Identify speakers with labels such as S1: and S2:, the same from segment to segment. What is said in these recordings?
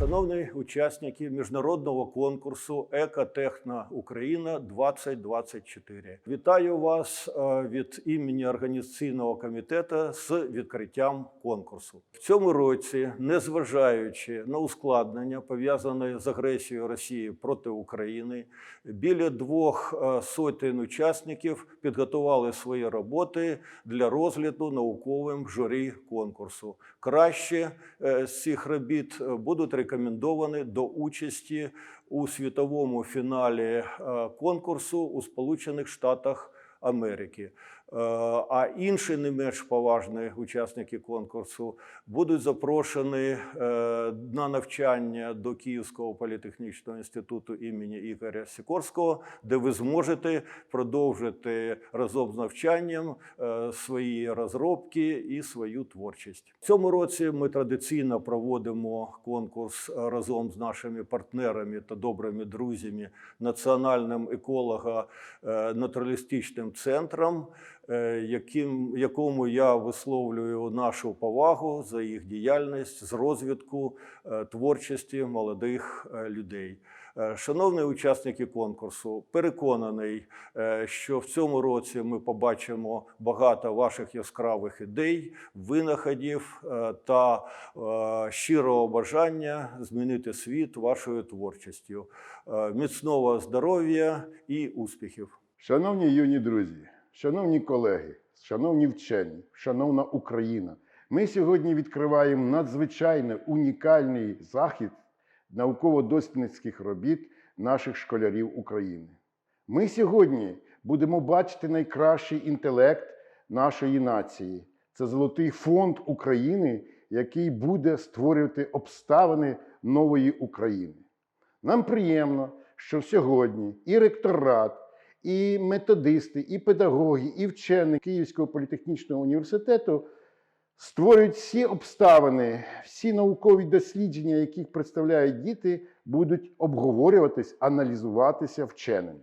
S1: Шановні учасники міжнародного конкурсу Екотехна Україна 2024 вітаю вас е, від імені організаційного комітету з відкриттям конкурсу. В цьому році, незважаючи на ускладнення пов'язане з агресією Росії проти України, біля двох е, сотень учасників підготували свої роботи для розгляду науковим журі конкурсу. Краще е, з цих робіт будуть рекомендовані до участі у світовому фіналі е, конкурсу у Сполучених Штатах Америки. Е, А інші не менш поважні учасники конкурсу будуть запрошені е, на навчання до Київського політехнічного інституту імені Ігоря Сікорського, де ви зможете продовжити разом з навчанням е, свої розробки і свою творчість. В цьому році ми традиційно проводимо конкурс разом з нашими партнерами та добрими друзями, національним еколого-натуралістичним центром, е, яким, якому я висловлюю нашу повагу за їх діяльність з розвитку е, творчості молодих е, людей. Е, Шановні учасники конкурсу, переконаний, е, що в цьому році ми побачимо багато ваших яскравих ідей, винаходів е, та е, щирого бажання змінити світ вашою творчістю. Е, Міцного здоров'я і успіхів!
S2: Шановні юні друзі, шановні колеги, шановні вчені, шановна Україна, ми сьогодні відкриваємо надзвичайно унікальний захід науково-дослідницьких робіт наших школярів України. Ми сьогодні будемо бачити найкращий інтелект нашої нації. Це золотий фонд України, який буде створювати обставини нової України. Нам приємно, що сьогодні і ректорат, і методисти, і педагоги, і вчені Київського політехнічного університету створюють всі обставини, всі наукові дослідження, яких представляють діти, будуть обговорюватись, аналізуватися вченими.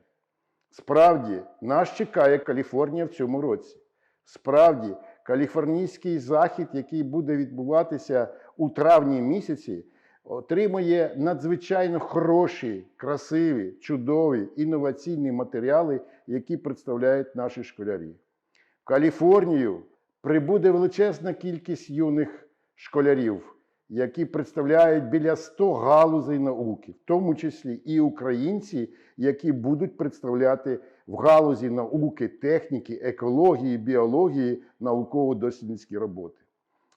S2: Справді, нас чекає Каліфорнія в цьому році. Справді, каліфорнійський захід, який буде відбуватися у травні місяці, отримує надзвичайно хороші, красиві, чудові інноваційні матеріали, які представляють наші школярі. В Каліфорнію прибуде величезна кількість юних школярів, які представляють біля 100 галузей науки, в тому числі і українці, які будуть представляти в галузі науки, техніки, екології, біології науково-дослідницькі роботи.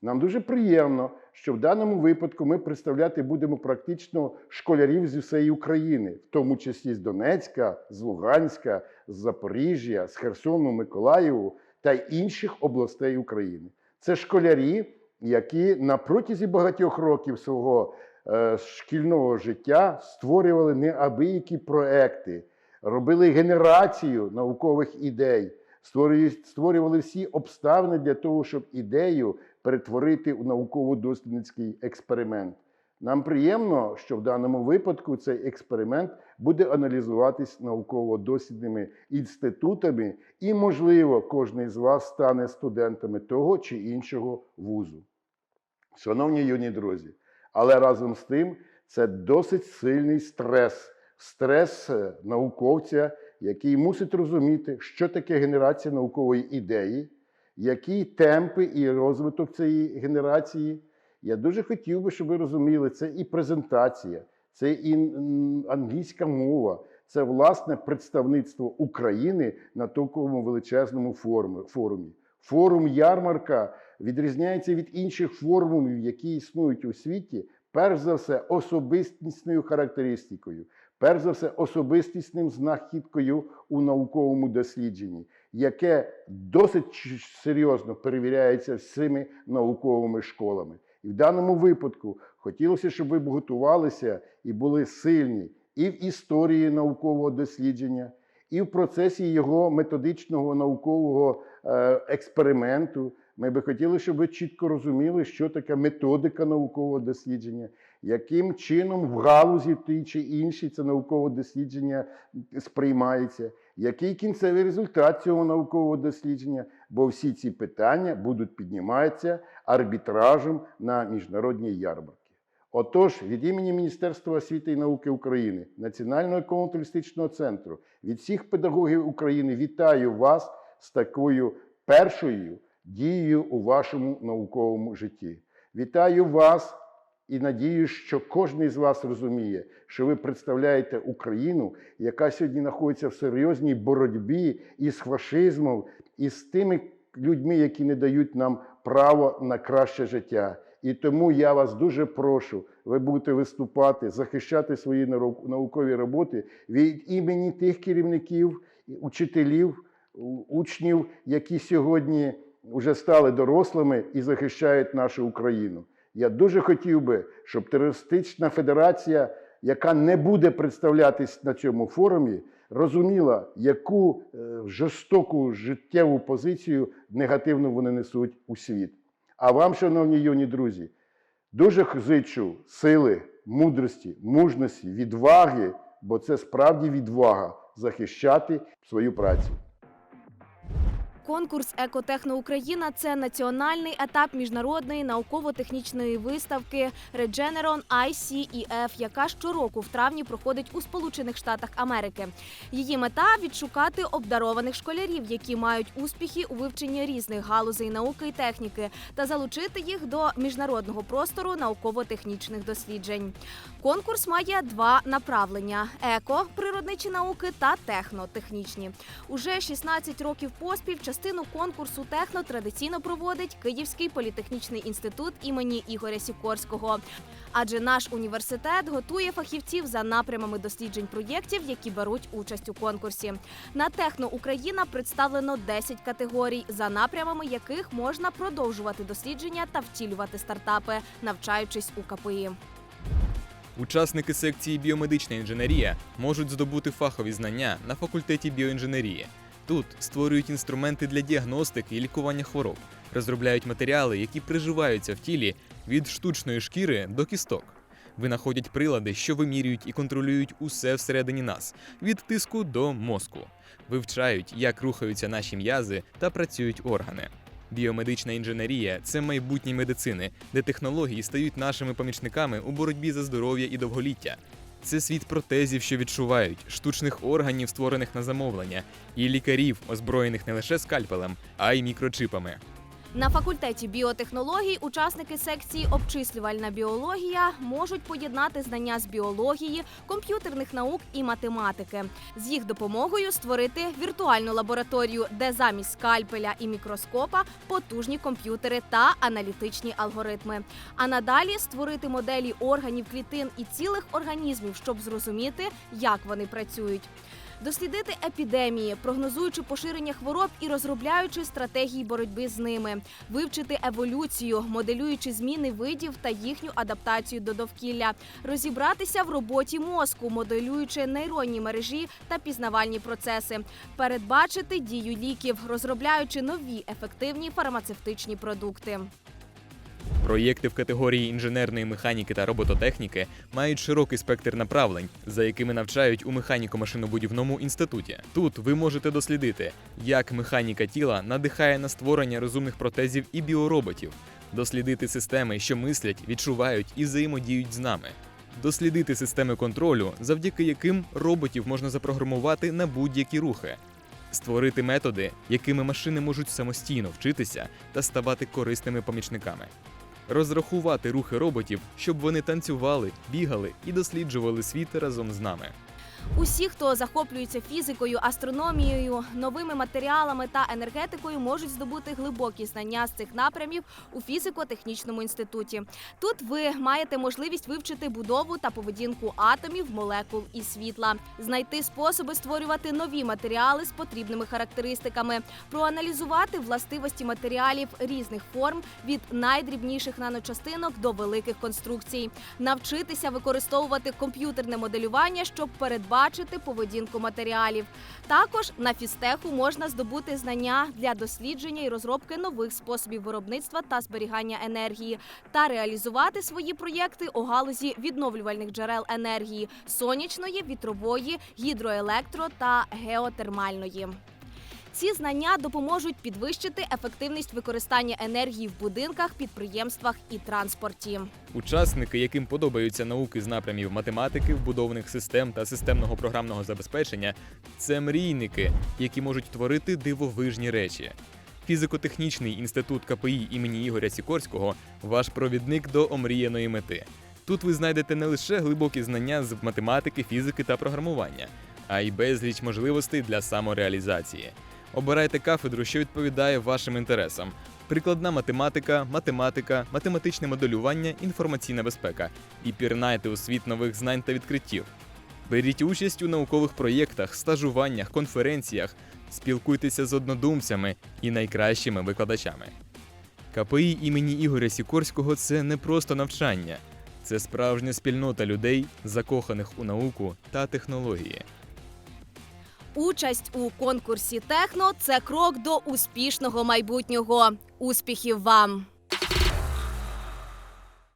S2: Нам дуже приємно, що в даному випадку ми представляти будемо практично школярів з усієї України, в тому числі з Донецька, з Луганська, з Запоріжжя, з Херсону, Миколаєву та інших областей України. Це школярі, які на протязі багатьох років свого е, шкільного життя створювали неабиякі проекти, робили генерацію наукових ідей, створювали всі обставини для того, щоб ідею перетворити у науково-дослідницький експеримент. Нам приємно, що в даному випадку цей експеримент буде аналізуватись науково-дослідними інститутами, і, можливо, кожен з вас стане студентами того чи іншого вузу. Шановні юні друзі, але разом з тим це досить сильний стрес, стрес е, науковця, який мусить розуміти, що таке генерація наукової ідеї, які темпи і розвиток цієї генерації. Я дуже хотів би, щоб ви розуміли, це і презентація, це і англійська мова, це власне представництво України на такому величезному форумі-. Форум ярмарка відрізняється від інших форумів, які існують у світі, перш за все, особистісною характеристикою, перш за все, особистісним знахідкою у науковому дослідженні, яке досить серйозно перевіряється всіми науковими школами. І в даному випадку хотілося, щоб ви готувалися і були сильні і в історії наукового дослідження, і в процесі його методичного наукового е, експерименту. Ми би хотіли, щоб ви чітко розуміли, що таке методика наукового дослідження, яким чином в галузі тій чи іншій це наукове дослідження сприймається, який кінцевий результат цього наукового дослідження, бо всі ці питання будуть підніматися арбітражем на міжнародній ярмарці. Отож, від імені Міністерства освіти і науки України, Національного економіко-туристичного центру, від всіх педагогів України вітаю вас з такою першою дією у вашому науковому житті. Вітаю вас і надію, що кожен з вас розуміє, що ви представляєте Україну, яка сьогодні знаходиться в серйозній боротьбі із фашизмом, і з тими людьми, які не дають нам право на краще життя. І тому я вас дуже прошу, ви будете виступати, захищати свої нау- наукові роботи від імені тих керівників, учителів, учнів, які сьогодні вже стали дорослими і захищають нашу Україну. Я дуже хотів би, щоб терористична федерація, яка не буде представлятись на цьому форумі, розуміла, яку е, жорстоку життєву позицію негативну вони несуть у світ. А вам, шановні юні друзі, дуже зичу сили, мудрості, мужності, відваги, бо це справді відвага захищати свою працю.
S3: Конкурс Екотехно Україна це національний етап міжнародної науково-технічної виставки Regeneron ICEF, яка щороку в травні проходить у Сполучених Штатах Америки. Її мета відшукати обдарованих школярів, які мають успіхи у вивченні різних галузей науки і техніки, та залучити їх до міжнародного простору науково-технічних досліджень. Конкурс має два направлення: еко природничі науки та технотехнічні. Уже 16 років поспіль частину конкурсу техно традиційно проводить Київський політехнічний інститут імені Ігоря Сікорського. Адже наш університет готує фахівців за напрямами досліджень проєктів, які беруть участь у конкурсі. На Техно Україна представлено 10 категорій, за напрямами яких можна продовжувати дослідження та втілювати стартапи, навчаючись у КПІ.
S4: Учасники секції біомедична інженерія можуть здобути фахові знання на факультеті біоінженерії. Тут створюють інструменти для діагностики і лікування хвороб, розробляють матеріали, які приживаються в тілі від штучної шкіри до кісток. Винаходять прилади, що вимірюють і контролюють усе всередині нас, від тиску до мозку. Вивчають, як рухаються наші м'язи та працюють органи. Біомедична інженерія це майбутнє медицини, де технології стають нашими помічниками у боротьбі за здоров'я і довголіття. Це світ протезів, що відчувають, штучних органів, створених на замовлення, і лікарів, озброєних не лише скальпелем, а й мікрочипами.
S3: На факультеті біотехнологій учасники секції обчислювальна біологія можуть поєднати знання з біології, комп'ютерних наук і математики. З їх допомогою створити віртуальну лабораторію, де замість скальпеля і мікроскопа потужні комп'ютери та аналітичні алгоритми. А надалі створити моделі органів клітин і цілих організмів, щоб зрозуміти, як вони працюють. Дослідити епідемії, прогнозуючи поширення хвороб і розробляючи стратегії боротьби з ними, вивчити еволюцію, моделюючи зміни видів та їхню адаптацію до довкілля, розібратися в роботі мозку, моделюючи нейронні мережі та пізнавальні процеси, передбачити дію ліків, розробляючи нові ефективні фармацевтичні продукти.
S4: Проєкти в категорії інженерної механіки та робототехніки мають широкий спектр направлень, за якими навчають у механіко-машинобудівному інституті. Тут ви можете дослідити, як механіка тіла надихає на створення розумних протезів і біороботів, дослідити системи, що мислять, відчувають і взаємодіють з нами. Дослідити системи контролю, завдяки яким роботів можна запрограмувати на будь-які рухи, створити методи, якими машини можуть самостійно вчитися та ставати корисними помічниками розрахувати рухи роботів, щоб вони танцювали, бігали і досліджували світ разом з нами.
S3: Усі, хто захоплюється фізикою, астрономією, новими матеріалами та енергетикою, можуть здобути глибокі знання з цих напрямів у фізико-технічному інституті. Тут ви маєте можливість вивчити будову та поведінку атомів, молекул і світла, знайти способи створювати нові матеріали з потрібними характеристиками, проаналізувати властивості матеріалів різних форм від найдрібніших наночастинок до великих конструкцій, навчитися використовувати комп'ютерне моделювання, щоб передбачити поведінку матеріалів. Також на фістеху можна здобути знання для дослідження і розробки нових способів виробництва та зберігання енергії та реалізувати свої проєкти у галузі відновлювальних джерел енергії сонячної, вітрової, гідроелектро та геотермальної. Ці знання допоможуть підвищити ефективність використання енергії в будинках, підприємствах і транспорті.
S4: Учасники, яким подобаються науки з напрямів математики, вбудованих систем та системного програмного забезпечення, це мрійники, які можуть творити дивовижні речі. Фізико-технічний інститут КПІ імені Ігоря Сікорського ваш провідник до омріяної мети. Тут ви знайдете не лише глибокі знання з математики, фізики та програмування, а й безліч можливостей для самореалізації. Обирайте кафедру, що відповідає вашим інтересам: прикладна математика, математика, математичне моделювання, інформаційна безпека і пірнайте у світ нових знань та відкриттів. Беріть участь у наукових проєктах, стажуваннях, конференціях, спілкуйтеся з однодумцями і найкращими викладачами. КПІ імені Ігоря Сікорського це не просто навчання, це справжня спільнота людей, закоханих у науку та технології.
S3: Участь у конкурсі Техно це крок до успішного майбутнього. Успіхів вам!